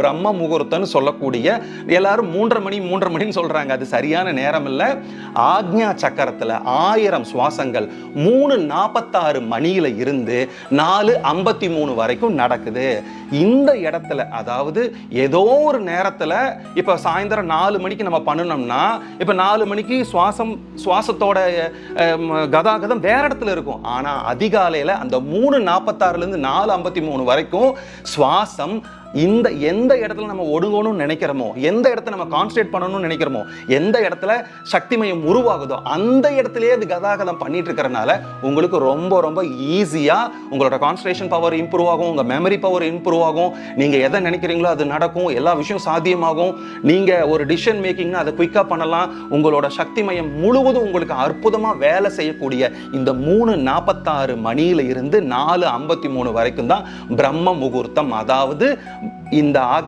பிரம்ம முகூர்த்தம்னு சொல்லக்கூடிய எல்லாரும் மூன்றரை மணி மூன்றரை மணின்னு சொல்றாங்க. அது சரியான நேரம் இல்லை ஆக்ஞா சக்கரத்தில் ஆயிரம் சுவாசங்கள் மூணு நாற்பத்தாறு மணியில இருந்து நாலு ஐம்பத்தி மூணு வரைக்கும் நடக்குது. இந்த இடத்துல அதாவது ஏதோ ஒரு நேரத்தில் இப்போ சாயந்தரம் நாலு மணிக்கு நம்ம பண்ணணும்னா இப்போ நாலு மணிக்கு சுவாசம் சுவாசத்தோட கதாகதம் வேற இடத்துல இருக்கும். ஆனால் அதிகாலையில் அந்த மூணு நாற்பத்தாறுலேருந்து நாலு ஐம்பத்தி மூணு வரைக்கும் சுவாசம் இந்த எந்த இடத்துல நம்ம ஒடுங்கணும்னு நினைக்கிறோமோ எந்த இடத்துல நம்ம கான்சன்ட்ரேட் பண்ணணும்னு நினைக்கிறோமோ எந்த இடத்துல சக்தி மையம் உருவாகுதோ அந்த இடத்துலயே அது கதாகதம் பண்ணிட்டு இருக்கிறனால உங்களுக்கு ரொம்ப ரொம்ப ஈஸியா உங்களோட கான்சன்ட்ரேஷன் பவர் இம்ப்ரூவ் ஆகும் உங்க மெமரி பவர் இம்ப்ரூவ் ஆகும். நீங்க எதை நினைக்கிறீங்களோ அது நடக்கும் எல்லா விஷயம் சாத்தியமாகும். நீங்க ஒரு டிசிஷன் மேக்கிங்னா அதை குயிக்கா பண்ணலாம். உங்களோட சக்தி மையம் முழுவதும் உங்களுக்கு அற்புதமா வேலை செய்யக்கூடிய இந்த மூணு நாற்பத்தாறு மணியில இருந்து நாலு ஐம்பத்தி மூணு வரைக்கும் தான் பிரம்ம முகூர்த்தம். அதாவது இந்த ஆக்-